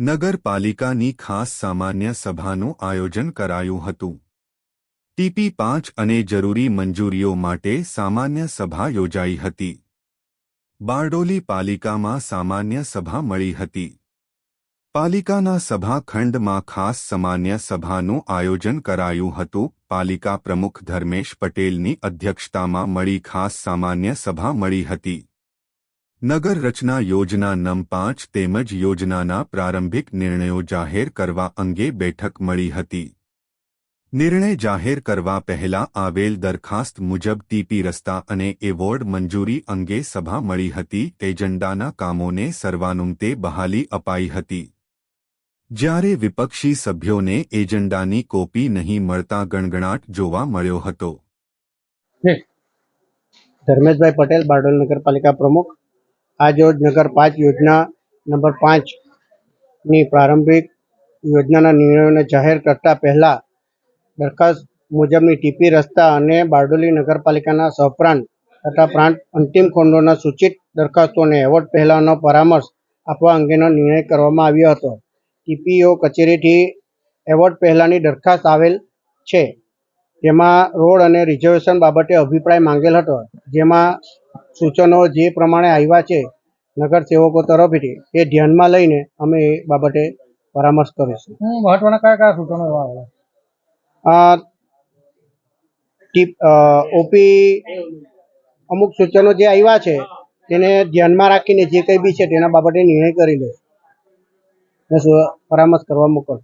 નગરપાલિકાની ખાસ સામાન્ય સભાનું આયોજન કરાયું હતું. ટીપી પાંચ અને જરૂરી મંજૂરીઓ માટે સામાન્ય સભા યોજાઈ હતી. બારડોલી પાલિકામાં સામાન્ય સભા મળી હતી. પાલિકાના સભાખંડમાં ખાસ સામાન્ય સભાનું આયોજન કરાયું હતું. પાલિકા પ્રમુખ ધર્મેશ પટેલની અધ્યક્ષતામાં મળી ખાસ સામાન્ય સભા મળી હતી. નગર રચના યોજના નમ પાંચ તેમજ યોજનાના પ્રારંભિક નિર્ણયો જાહેર કરવા અંગે બેઠક મળી હતી. નિર્ણય જાહેર કરવા પહેલા આવેલ દરખાસ્ત મુજબ ટીપી રસ્તા અને એવોર્ડ મંજૂરી અંગે સભા મળી હતી. એજન્ડાના કામોને સર્વાનુમતે બહાલી અપાઈ હતી. જ્યારે વિપક્ષી સભ્યોને એજન્ડાની કોપી નહીં મળતા ગણગણાટ જોવા મળ્યો હતો. ધર્મેશભાઈ પટેલ, બારડોલ નગરપાલિકા પ્રમુખ. આજ રોજ નગર પાંચ યોજના નંબર પાંચની પ્રારંભિક યોજનાના નિર્ણયોને જાહેર કરતા પહેલા દરખાસ્ત મુજબની ટીપી રસ્તા અને બારડોલી નગરપાલિકાના સહપ્રાંત તથા પ્રાંત અંતિમ ખંડોના સૂચિત દરખાસ્તોને એવોર્ડ પહેલાંનો પરામર્શ આપવા અંગેનો નિર્ણય કરવામાં આવ્યો હતો. ટીપીઓ કચેરીથી એવોર્ડ પહેલાંની દરખાસ્ત આવેલ છે. જેમાં રોડ અને રિઝર્વેશન બાબતે અભિપ્રાય માંગેલ હતો. જેમાં સૂચનો જે પ્રમાણે આવ્યા છે નગર સેવકો તરફથી એ ધ્યાનમાં લઈને અમે એ બાબતે પરામર્શ કરીશું. મહત્વના કયા કયા સૂચનો એવા આવેલા? આ ટીપ ઓપી અમુક સૂચનો જે આવ્યા છે તેને ધ્યાનમાં રાખીને જે કંઈ બી છે તેના બાબતે નિર્ણય કરી લે પરામર્શ કરવા મોકલ